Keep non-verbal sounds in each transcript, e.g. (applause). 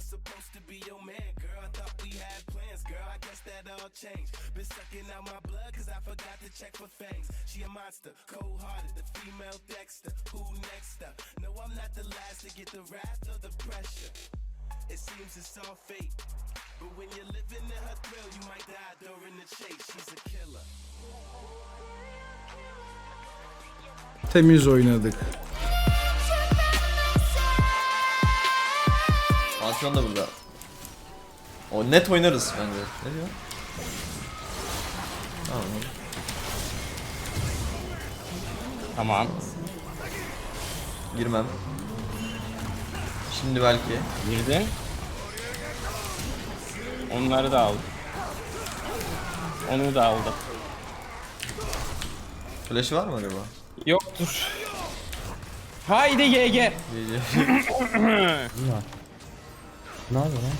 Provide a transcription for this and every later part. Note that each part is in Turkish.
was supposed to be your man, girl. I thought we had plans, girl. I guess that all changed. Been sucking out my blood cause I forgot to check for fangs. She a monster, cold hearted, the female Dexter. Who next up? No, I'm not the last to get the wrath or the pressure. It seems it's all fate. But when you're living in her thrill, you might die during the chase. She's a killer. Temiz oynadık. Pantheon da burada. O net oynarız bence. Ne diyor? Tamam. Tamam. Girmem. Şimdi belki. Girdin. Onları da aldım. Onu da aldım. Flash'ı var mı acaba? Yoktur. Haydi GG. Geliyor. (clears throat) Ne yapıyor lan?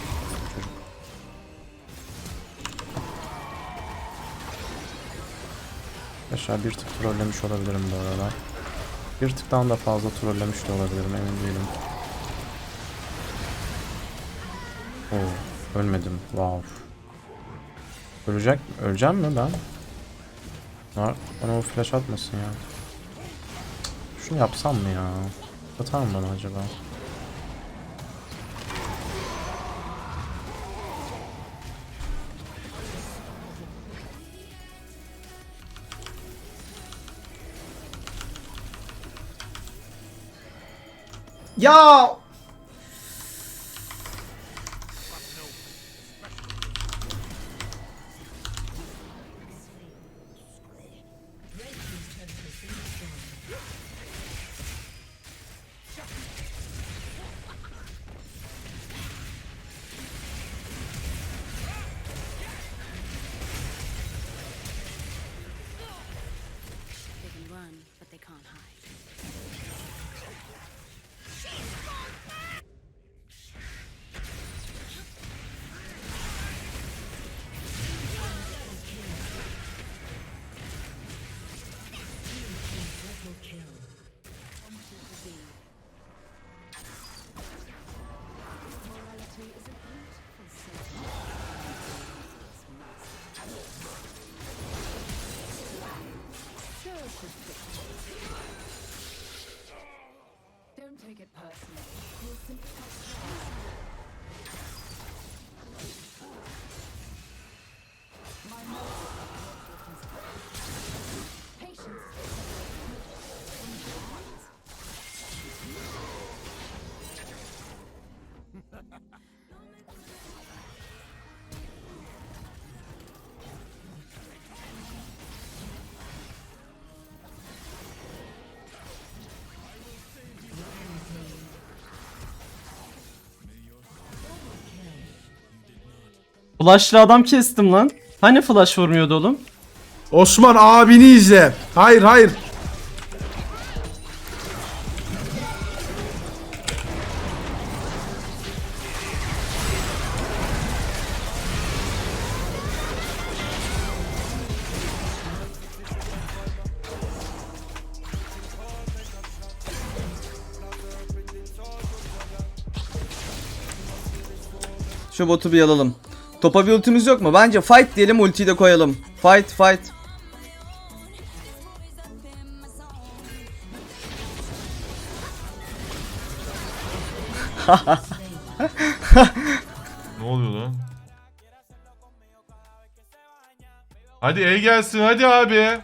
Aşağı bir tık trollemiş olabilirim bu arada. Bir tıktan da fazla trollemiş de olabilirim emin değilim. Oo, ölmedim. Wow. Ölecek, öleceğim mi ben? Var, bana o flash atmasın ya. Şunu yapsam mı ya? Atar mı bana acaba? Ya! Flash'lı adam kestim lan. Hani flash vurmuyordu oğlum? Osman abini izle. Hayır hayır. Şu botu bir alalım. Topa bir yok mu? Bence fight diyelim ultiyi de koyalım. Fight fight. (laughs) Ne oluyor lan? Hadi E gelsin hadi abi.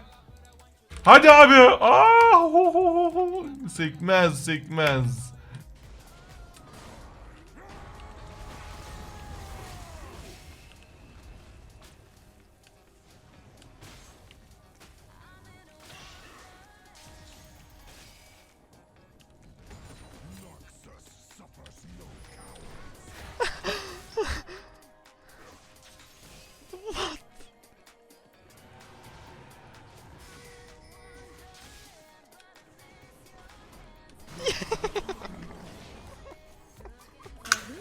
Hadi abi. Aa, ho, ho, ho, ho. Sekmez sekmez.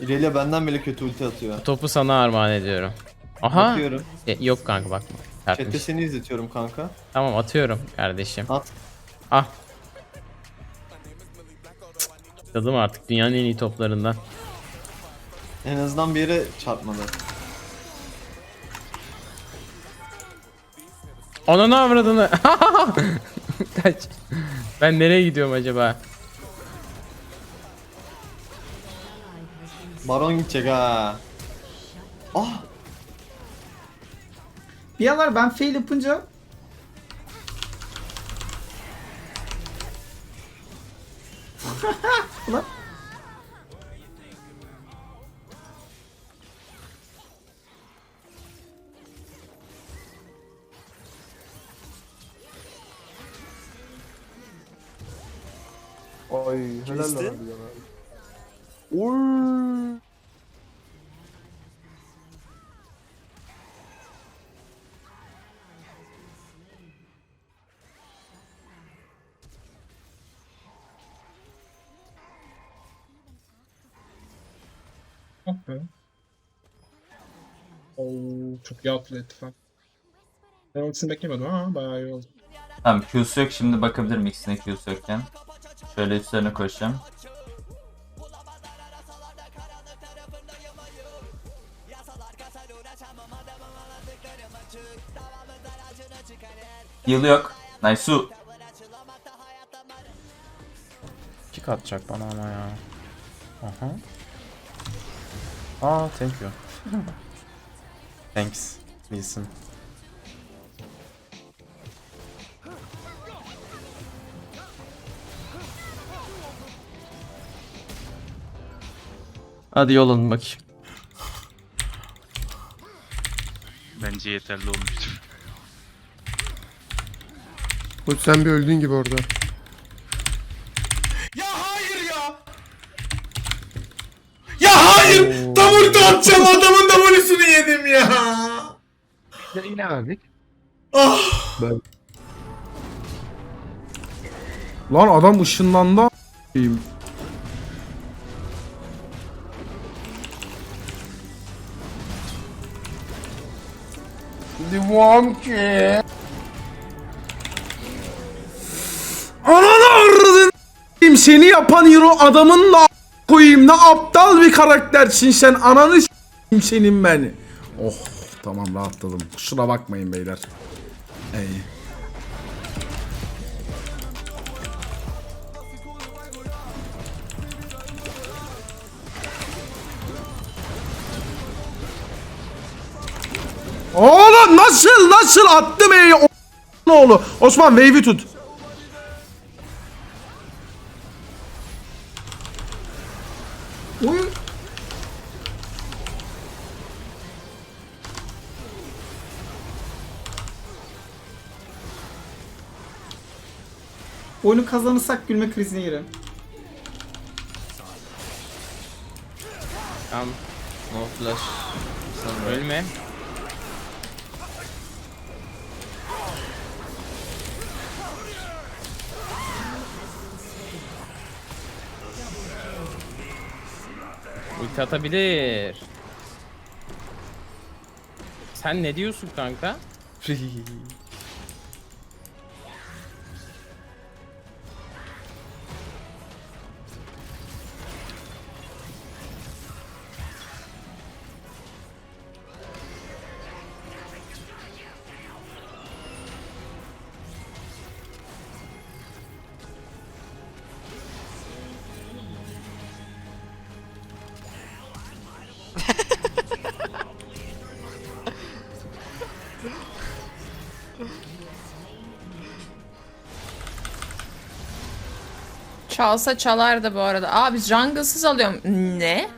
İrelia benden bile kötü ulti atıyor. Topu sana armağan ediyorum. Aha. Bakıyorum. E, yok kanka bakma. Chat'te Sertmiş. seni izletiyorum kanka. Tamam atıyorum kardeşim. At. Ah. Tadım artık dünyanın en iyi toplarından. En azından bir yere çarpmadı. Ananı avradını. (laughs) Kaç. Ben nereye gidiyorum acaba? Baron gidecek ha. Ah! Bir aralar ben fail yapınca Ulan. Ay helal lan hadi Oy. Oo, çok iyi atlı ittifak. Ben ultisini beklemiyordum ama bayağı iyi oldu. Tamam Q'su yok şimdi bakabilirim ikisine Q'su yokken. Şöyle üstlerine koşacağım. Heal yok. Nice su. Kick atacak bana ama ya. Aha. Aa thank you. Thanks. Bilsin. Hadi yol alın bakayım. Bence yeterli olmuştur. Uç sen bir öldüğün gibi orada. Ya hayır ya. Ya Double atacağım adamın W'sunu yedim ya. Yine verdik. Ah. Ben- Lan adam ışınlandı. a**ayım. Devam ki. Ananı arradın. Seni yapan hero adamın da koyayım ne aptal bir karaktersin sen ananı s**eyim senin ben. Oh tamam rahatladım. Kusura bakmayın beyler. Ey. Oğlum nasıl nasıl attım E'yi oğlu Osman wave'i tut. Oyunu kazanırsak gülme krizine girelim. Tamam. No flash. Ölme. Ulti atabilir. Sen ne diyorsun kanka? (laughs) Çalsa çalardı bu arada. Aa biz jungle'sız alıyorum. Ne?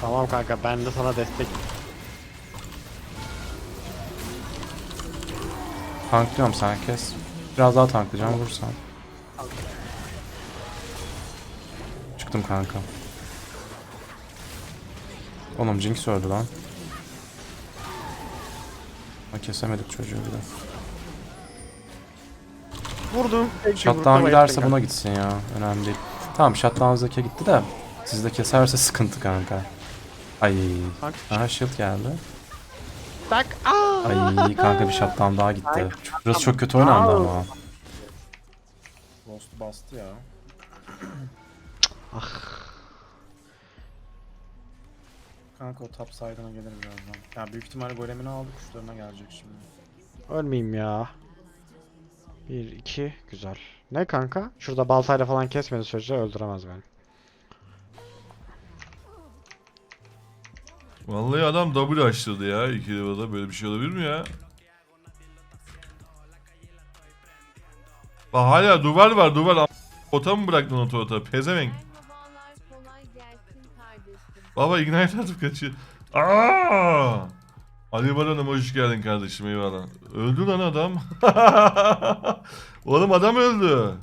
Tamam kanka ben de sana destek. Tanklıyorum sen kes. Biraz daha tanklayacağım vursan. Çıktım kanka. Oğlum Jinx öldü lan. Ha, kesemedik çocuğu bir de. Vurdum. Shutdown giderse buna gitsin ya. Önemli değil. Tamam Shutdown Zeki gitti de. Sizde keserse sıkıntı kanka. Ay. Aha shield geldi. Tak. Ay kanka bir shutdown daha gitti. Burası çok kötü oynandı ama. Lost bastı ya. Ah. Kanka o top side'ına gelir birazdan. Ya büyük ihtimalle golemini aldı kuşlarına gelecek şimdi. Ölmeyeyim ya. 1 2 güzel. Ne kanka? Şurada baltayla falan kesmedi sürece öldüremez beni. Vallahi adam double açtırdı ya iki lirada böyle bir şey olabilir mi ya? Bak hala duvar var duvar. Ota mı bıraktın o ota? Pezevenk. Baba ignite atıp kaçıyor. Aa! Ali Baran'ım hoş geldin kardeşim eyvallah. Öldü lan adam. (laughs) Oğlum adam öldü.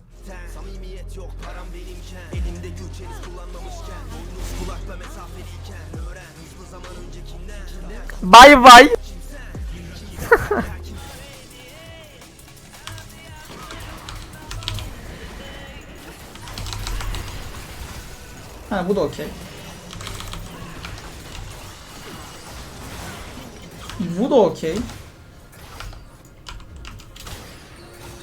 Bay bay. Ha bu da okey. Bu da okey.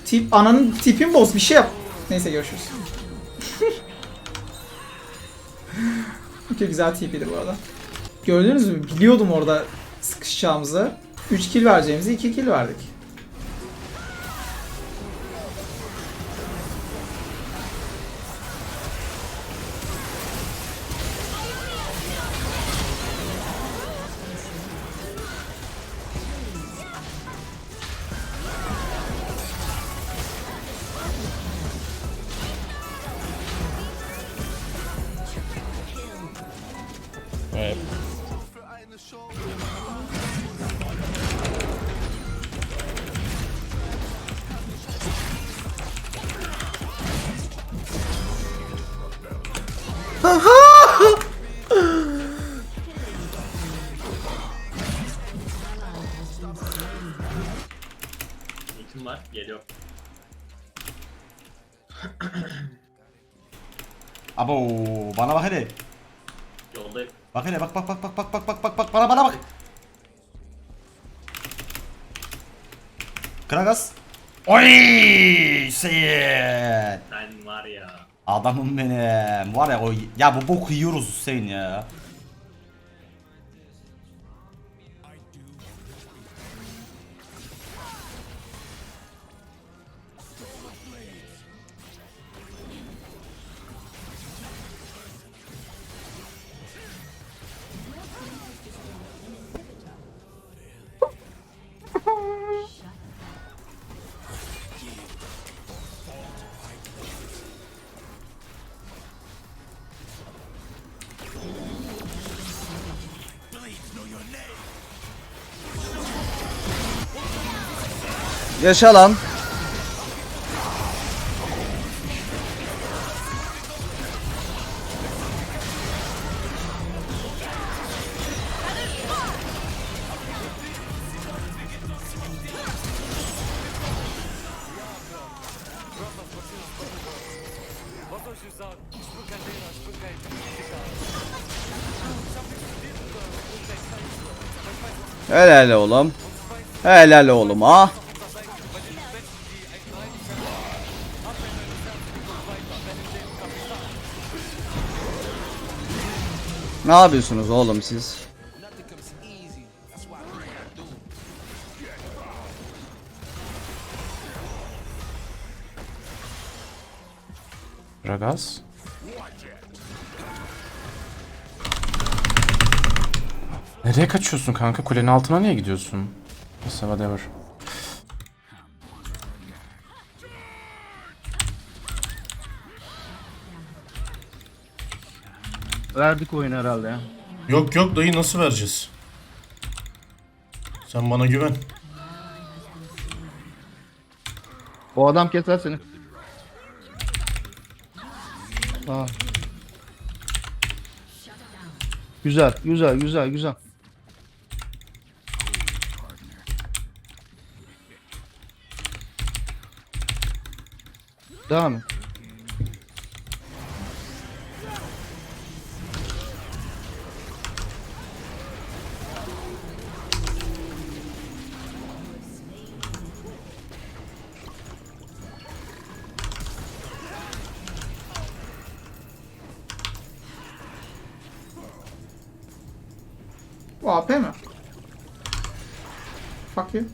Tip ananın tipin boz bir şey yap. Neyse görüşürüz. (laughs) okey güzel tipidir bu arada. Gördünüz mü? Biliyordum orada sıkışacağımızı. 3 kill vereceğimizi 2 kill verdik. Kim var? Geliyor. Abo bana bak hele Yoldayım. Bak hele bak bak bak bak bak bak bak bak bak bana bana bak Kragas Oy ya. Adamım benim. Var ya o ya bu boku yiyoruz Hüseyin ya Yaşa lan. Helal oğlum. Helal oğlum ha. Ne yapıyorsunuz oğlum siz? Ragas. Nereye kaçıyorsun kanka? Kulenin altına niye gidiyorsun? Neyse whatever. Verdik oyunu herhalde ya. Yok yok dayı nasıl vereceğiz? Sen bana güven. O adam keser seni. Aa. Güzel, güzel, güzel, güzel. Devam et. Bu AP mi? Fuck you.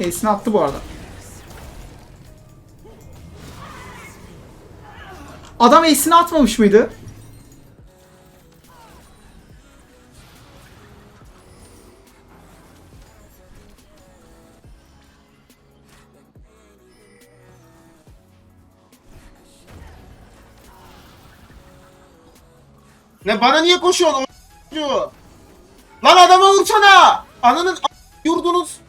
Ace'ini attı bu arada. Adam ace'ini atmamış mıydı? Ne bana niye koşuyorsun o Lan adama vursana! Ananın yurdunuz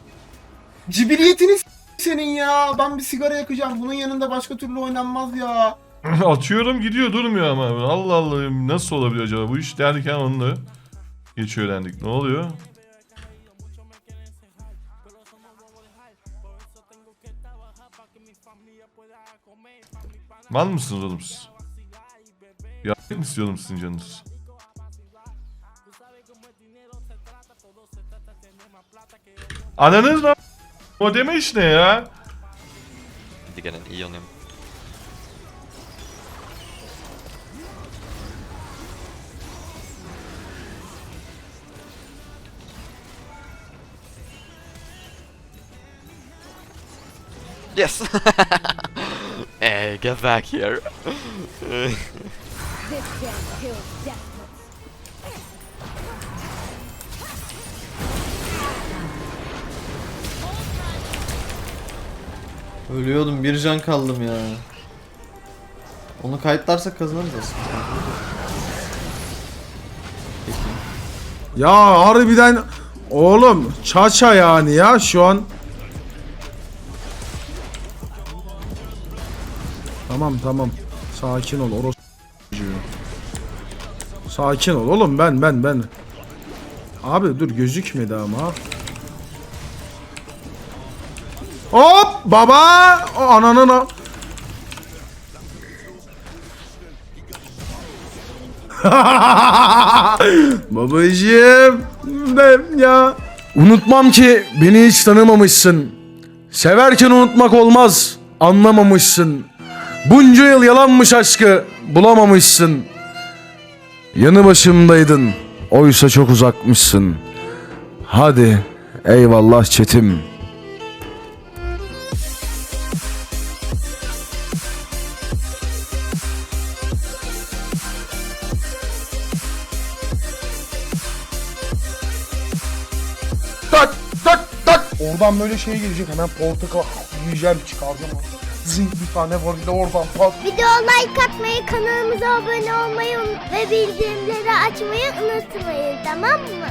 cibiliyetini s- senin ya. Ben bir sigara yakacağım. Bunun yanında başka türlü oynanmaz ya. (laughs) Atıyorum gidiyor durmuyor ama. Allah Allah nasıl olabiliyor acaba? Bu iş derken onu da geç öğrendik. Ne oluyor? Mal mısınız oğlum siz? Ya mı istiyorum sizin canınız? Ananız lan. O deme iş ne ya? Hadi gelin iyi oynayalım. Yes! (laughs) hey, get back here. (laughs) This kills. Ölüyordum bir can kaldım ya. Onu kayıtlarsak kazanırız aslında. Ya harbiden oğlum çaça yani ya şu an. Tamam tamam. Sakin ol oros. Sakin ol oğlum ben ben ben. Abi dur gözükmedi ama. Hop baba o ananın o. (laughs) Babacığım ben ya. Unutmam ki beni hiç tanımamışsın. Severken unutmak olmaz. Anlamamışsın. Bunca yıl yalanmış aşkı bulamamışsın. Yanı başımdaydın. Oysa çok uzakmışsın. Hadi eyvallah çetim. tak tak tak. Oradan böyle şey gelecek hemen portakal yiyeceğim çıkaracağım. Zink bir tane var de oradan pat. Video like atmayı, kanalımıza abone olmayı ve bildirimleri açmayı unutmayın tamam mı?